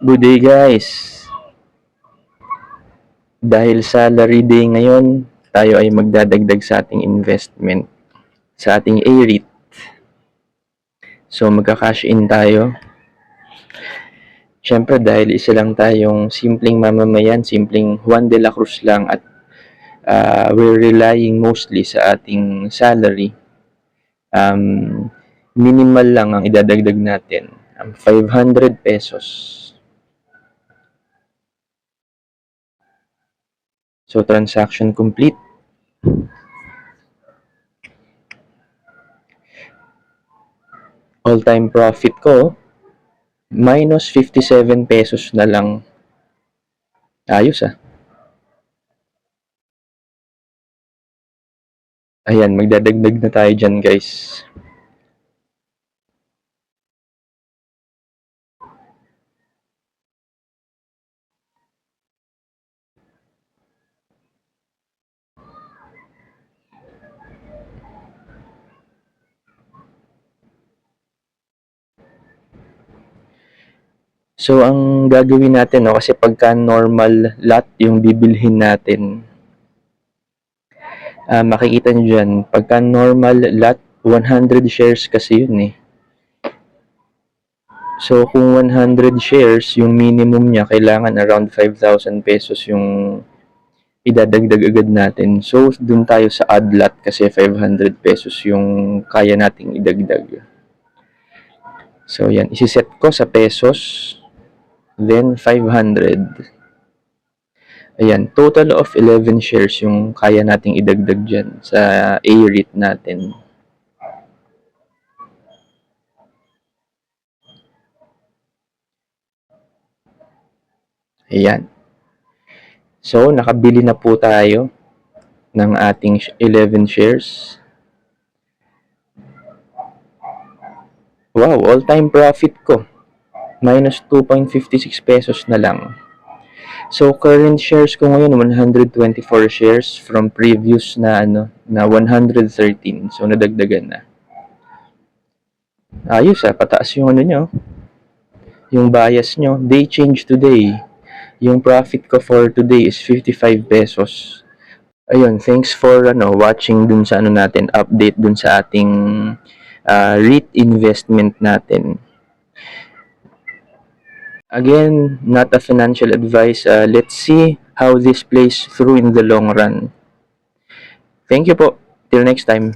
Good day guys! Dahil salary day ngayon, tayo ay magdadagdag sa ating investment sa ating A-REIT. So magka-cash in tayo. Siyempre dahil isa lang tayong simpleng mamamayan, simpleng Juan de la Cruz lang at uh, we're relying mostly sa ating salary. Um, minimal lang ang idadagdag natin. Um, 500 pesos. So, transaction complete. All-time profit ko, minus 57 pesos na lang. Ayos ah. Ayan, magdadagdag na tayo dyan guys. So, ang gagawin natin, no, kasi pagka normal lot yung bibilhin natin, ah makikita nyo dyan, pagka normal lot, 100 shares kasi yun eh. So, kung 100 shares, yung minimum niya, kailangan around 5,000 pesos yung idadagdag agad natin. So, dun tayo sa add lot kasi 500 pesos yung kaya nating idagdag. So, yan. Isiset ko sa pesos. Then, 500. Ayan. Total of 11 shares yung kaya nating idagdag dyan sa A-REIT natin. Ayan. So, nakabili na po tayo ng ating 11 shares. Wow, all-time profit ko. Minus 2.56 pesos na lang. So, current shares ko ngayon, 124 shares from previous na, ano, na 113. So, nadagdagan na. Ayos ah, pataas yung ano nyo. Yung bias nyo. Day change today. Yung profit ko for today is 55 pesos. Ayun, thanks for ano, watching dun sa ano natin, update dun sa ating uh, REIT investment natin. Again, not a financial advice. Uh, let's see how this plays through in the long run. Thank you po. Till next time.